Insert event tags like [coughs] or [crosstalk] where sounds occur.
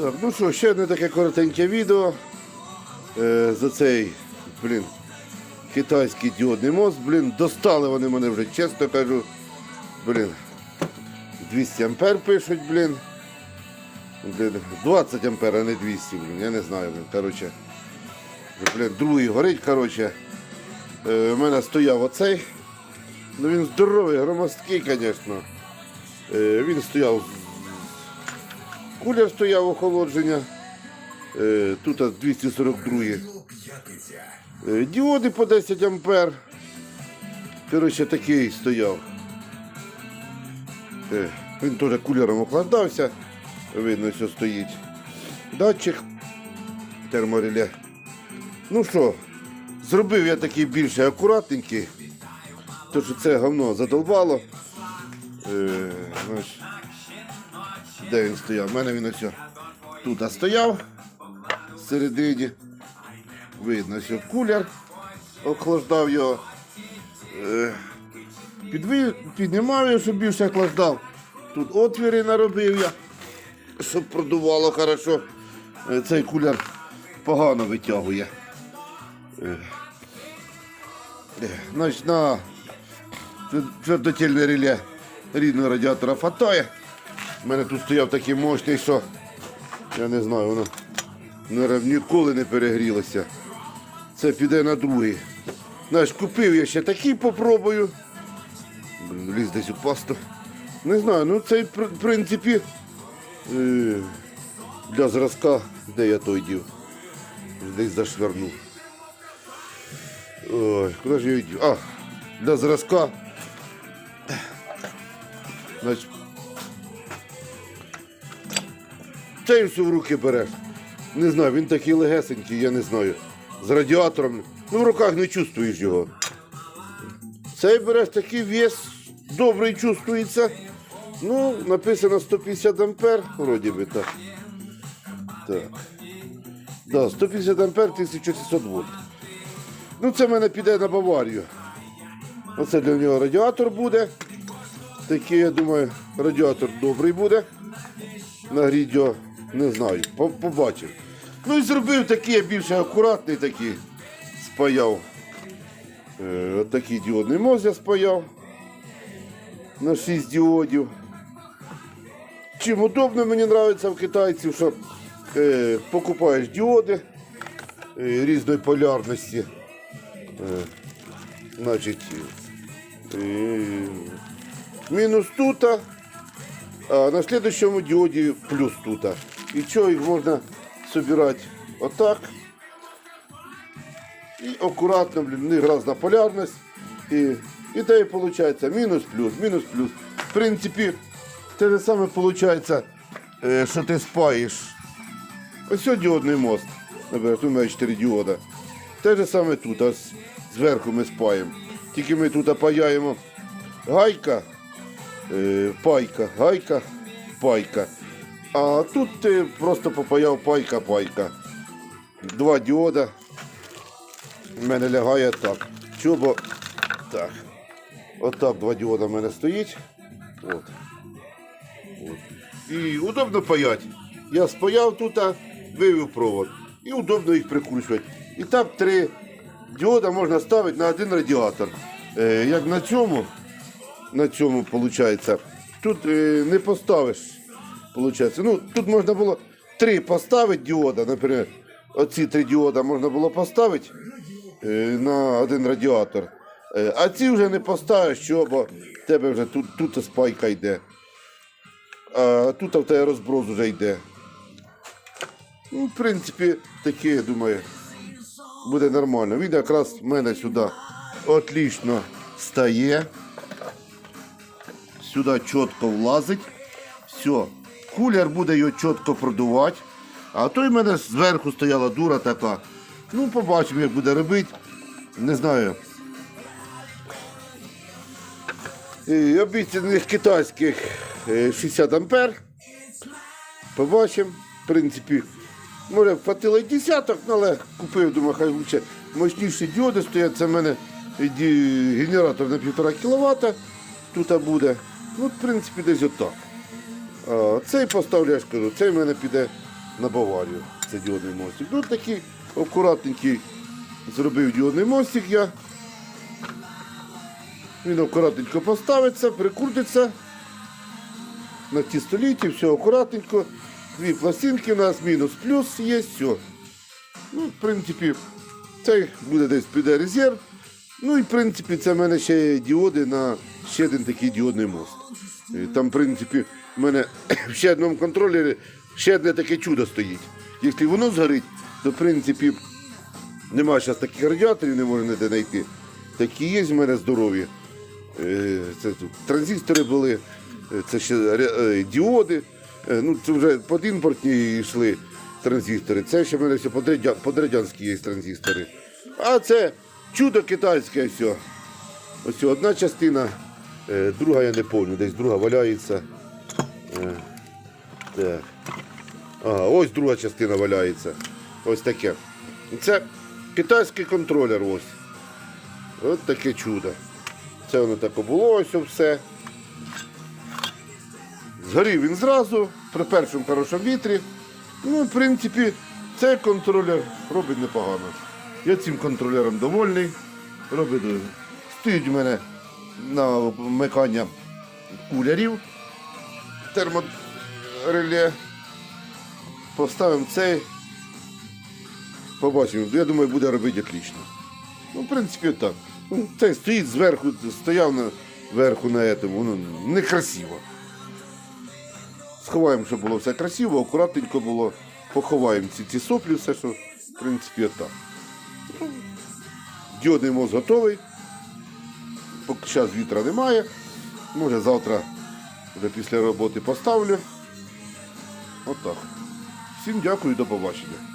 Так, ну що, ще одне таке коротеньке відео. Е, за цей, блін, китайський діодний мост, блін, достали вони мене вже, чесно кажу. Блін. 200 ампер пишуть, блін. Блін, 20 ампер, а не 200, блін, я не знаю, блін, коротше. Блін, другий горить, коротше. Е, у мене стояв оцей. Ну він здоровий, громоздкий, звісно. Е, він стояв Кулер стояв охолодження. Е, тут 242. Е, діоди по 10 ампер. Коротше, такий стояв. Е, він теж кулером охлаждався. Видно, що стоїть. Датчик термореле. Ну що, зробив я такий більше акуратненький. То що це говно задолбало. Е, де він стояв? У мене він ось тут стояв всередині. Видно, що кулер охлаждав його. Е, Піднімав його, щоб більше охлаждав. Тут отвіри наробив я, щоб продувало хорошо. Е, Цей кулер погано витягує. Е, Значить, на твердотільне реле рідного радіатора хватає. У мене тут стояв такий мощний, що я не знаю, воно наверно, ніколи не перегрілося. Це піде на другий. Знаєш, купив я ще такий попробую. Блін, ліз десь у пасту. Не знаю, ну цей в принципі е, для зразка, де я той дів. Десь зашвернув. Ой, куди ж я дів? А, для зразка. Значить, Все в руки береш. Не знаю, він такий легесенький, я не знаю. З радіатором. Ну, в руках не чувствуєш його. Цей береш такий вес, добрий чувствується. Ну, написано 150 ампер, вроді би так. Так. Да, 150 ампер, 1600 вольт. Ну, це в мене піде на Баварію. Оце для нього радіатор буде. Такий, я думаю, радіатор добрий буде. Нагріть його, не знаю, по- побачив. Ну і зробив такий, я більше акуратний такий. Спаяв. Е, такий діодний мост я спаяв. На 6 діодів. Чим удобно мені подобається в китайців, що е, покупаєш діоди е, різної полярності. Е, значить, е, мінус тут, а на следующому діоді плюс тут. І що їх можна збирати отак. І акуратно, блін, в них різна полярність. І, і те і виходить мінус плюс, мінус плюс. В принципі, те ж саме виходить, е, що ти спаєш. Ось діодний мост. Тут у мене 4 діода. Те ж саме тут, ось зверху ми спаємо. Тільки ми тут паяємо гайка, е, пайка, гайка, пайка. А тут ти просто попаяв пайка, пайка. Два діода. У мене лягає так. Чобо. Так. Отак два діода в мене стоїть. От. От. І удобно паяти. Я спаяв тут, вивів провод. І удобно їх прикручувати. І так три діода можна ставити на один радіатор. Е, як на цьому, на цьому виходить, тут е, не поставиш. Получається. Ну, тут можна було три поставити діода, наприклад, оці три діода можна було поставити е, на один радіатор. Е, а ці вже не поставиш, що, бо в тебе вже тут, тут спайка йде. А тут в тебе розброс вже йде. Ну, в принципі, таке, я думаю, буде нормально. Він якраз в мене сюди отлично стає. Сюди чітко влазить. Все. Кулер буде його чітко продувати. А той в мене зверху стояла дура така. Ну, побачимо, як буде робити. Не знаю. Обіцяних китайських е, 60 ампер. Побачимо. В принципі, може хватило й десяток, ну, але купив, думаю, хай лучше мощніші діоди стоять. Це в мене генератор на 1,5 кВт. Тут буде. Ну, в принципі, десь отак. А, цей ж кажу, цей в мене піде на Баварію. Це діодний мостик. Ну такий акуратненький зробив діодний мостик я. Він акуратненько поставиться, прикрутиться на ті столітті, все акуратненько. Дві пластинки у нас, мінус плюс є, все. Ну, в принципі, цей буде десь піде резерв. Ну і в принципі це в мене ще є діоди на ще один такий діодний мост. Там, в принципі, в мене в [coughs] ще одному контролері ще одне таке чудо стоїть. Якщо воно згорить, то в принципі немає зараз таких радіаторів, не можна ніде знайти. Такі є в мене здорові. Е, Це транзистори були, е, це ще е, діоди. Ну, це вже під імпортні йшли транзистори. Це ще в мене все подрадя- подрадянські є транзистори. А це чудо китайське все. Ось одна частина, друга я не пам'ятаю, десь друга валяється. Е, Так. Ага, ось друга частина валяється. Ось таке. Це китайський контролер ось. Ось таке чудо. Це воно таке було, все. Згорів він зразу, при першому хорошому вітрі. Ну, в принципі, цей контролер робить непогано. Я цим контролером довольний. Робить. дуже. Стоїть у мене на вмикання кулярів термореле. Поставимо цей. Побачимо. Я думаю, буде робити отлично. Ну, в принципі, так. Цей стоїть зверху, стояв на, зверху на этому, воно некрасиво. Сховаємо, щоб було все красиво, акуратненько було. Поховаємо ці, ці соплі, все, що в принципі так. Діодний мост готовий. Поки зараз вітра немає. Може завтра вже після роботи поставлю. Отак. Всім дякую, до побачення.